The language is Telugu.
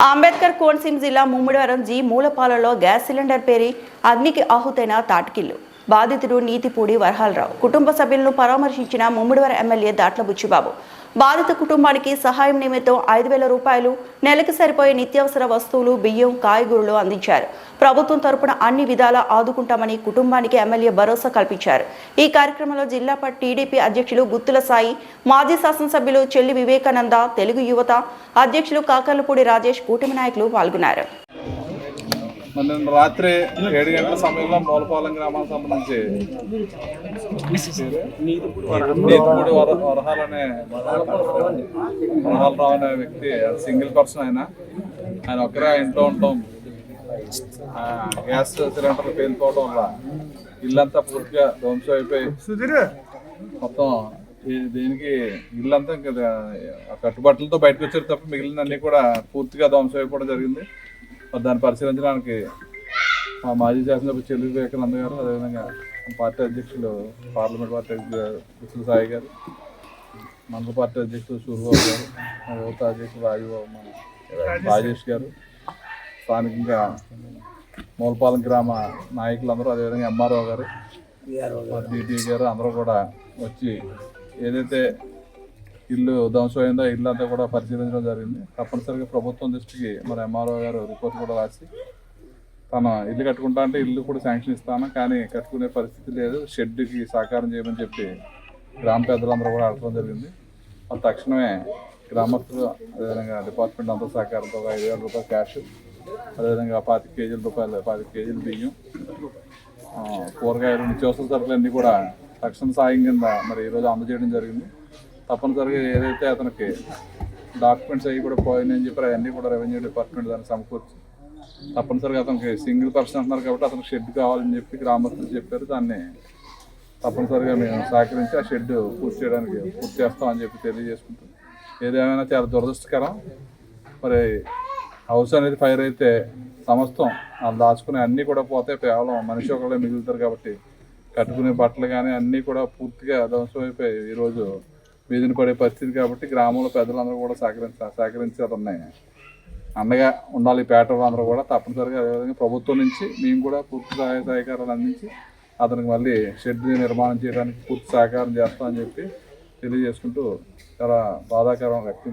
అంబేద్కర్ కోనసీమ జిల్లా ముమ్మిడివరం జి మూలపాలలో గ్యాస్ సిలిండర్ పేరి అగ్నికి ఆహుతైన తాటికిల్లు బాధితుడు నీతిపూడి వరహాలరావు. కుటుంబ సభ్యులను పరామర్శించిన ముమ్మిడివర ఎమ్మెల్యే దాట్ల బుచ్చిబాబు. బాధిత కుటుంబానికి సహాయం నిమిత్తం ఐదు వేల రూపాయలు నెలకు సరిపోయే నిత్యావసర వస్తువులు బియ్యం కాయగూరలు అందించారు. ప్రభుత్వం తరపున అన్ని విధాలా ఆదుకుంటామని కుటుంబానికి ఎమ్మెల్యే భరోసా కల్పించారు. ఈ కార్యక్రమంలో జిల్లా టీడీపీ అధ్యక్షులు గుత్తుల సాయి మాజీ శాసనసభ్యులు చెల్లి వివేకానంద తెలుగు యువత అధ్యక్షులు కాకర్లపూడి రాజేష్ కూటమి నాయకులు పాల్గొన్నారు. మరి నిన్న రాత్రి ఏడు గంటల సమయంలో మూలపాలెం గ్రామానికి సంబంధించి నీతిపూడి వర వరహాల్ అనే వరహాలరావు అనే వ్యక్తి సింగిల్ పర్సన్ ఆయన. ఆయన ఒక్కరే ఇంట్లో ఉండటం ఆ గ్యాస్ సిలిండర్ పేలిపోవడం వల్ల ఇల్లంతా పూర్తిగా ధ్వంసం అయిపోయి మొత్తం దీనికి ఇల్లంతా కట్టుబట్టలతో బయటకు వచ్చారు తప్ప మిగిలిన అన్ని కూడా పూర్తిగా ధ్వంసం అయిపోవడం జరిగింది. దాన్ని పరిశీలించడానికి మా మాజీ శాసనసభ చెల్లి వివేకానంద గారు అదేవిధంగా పార్టీ అధ్యక్షులు పార్లమెంట్ పార్టీ అధ్యక్షులు సాయి గారు మండల పార్టీ అధ్యక్షులు సూర్యబాబు గారు మా యువత అధ్యక్షులు రాజుబాబు మన రాజేష్ గారు స్థానికంగా మూలపాలెం గ్రామ నాయకులందరూ అదేవిధంగా ఎంఆర్ఓ గారు డిటి గారు అందరూ కూడా వచ్చి ఏదైతే ఇల్లు ధ్వంసం ఇల్లు అంతా కూడా పరిశీలించడం జరిగింది. తప్పనిసరిగా ప్రభుత్వం దృష్టికి మరి ఎంఆర్ఓ గారు రిపోర్ట్ కూడా రాసి తన ఇల్లు కట్టుకుంటా అంటే ఇల్లు కూడా శాంక్షన్ ఇస్తాను కానీ కట్టుకునే పరిస్థితి లేదు. షెడ్కి సహకారం చేయమని చెప్పి గ్రామ పెద్దలందరూ కూడా అడగడం జరిగింది. మరి తక్షణమే గ్రామస్తులు అదేవిధంగా డిపార్ట్మెంట్ అంతా సహకారంతో ఒక ఐదు వేల రూపాయలు క్యాష్ అదేవిధంగా పాతిక కేజీల రూపాయలు పాతిక కేజీలు బియ్యం కూరగాయలు నిత్యావసర సరుకులు అన్నీ కూడా తక్షణ సాయం కింద మరి ఈరోజు అందజేయడం జరిగింది. తప్పనిసరిగా ఏదైతే అతనికి డాక్యుమెంట్స్ అవి కూడా పోయినాయని చెప్పి అవన్నీ కూడా రెవెన్యూ డిపార్ట్మెంట్ దాన్ని సమకూర్చి తప్పనిసరిగా అతనికి సింగిల్ పర్సన్ అంటున్నారు కాబట్టి అతనికి షెడ్ కావాలని చెప్పి గ్రామస్తులు చెప్పారు. దాన్ని తప్పనిసరిగా మేము సహకరించి ఆ షెడ్ పూర్తి చేయడానికి పూర్తి చేస్తామని చెప్పి తెలియజేసుకుంటాం ఏదేమైనా చాలా దురదృష్టకరం. మరి హౌస్ అనేది ఫైర్ అయితే సమస్తం వాళ్ళు దాచుకునే అన్నీ కూడా పోతే కేవలం మనిషి ఒకళ్ళే మిగులుతారు కాబట్టి కట్టుకునే బట్టలు కానీ అన్నీ కూడా పూర్తిగా ధ్వంసం అయిపోయి ఈరోజు వీధిని పడే పరిస్థితి కాబట్టి గ్రామంలో పెద్దలందరూ కూడా సహకరించ సహకరించి అతన్ని అండగా ఉండాలి పేట అందరూ కూడా తప్పనిసరిగా అదేవిధంగా ప్రభుత్వం నుంచి మేము కూడా పూర్తి సహాయ సహకారాలు అందించి అతనికి మళ్ళీ షెడ్ నిర్మాణం చేయడానికి పూర్తి సహకారం చేస్తామని చెప్పి తెలియజేసుకుంటూ చాలా బాధాకరం వ్యక్తం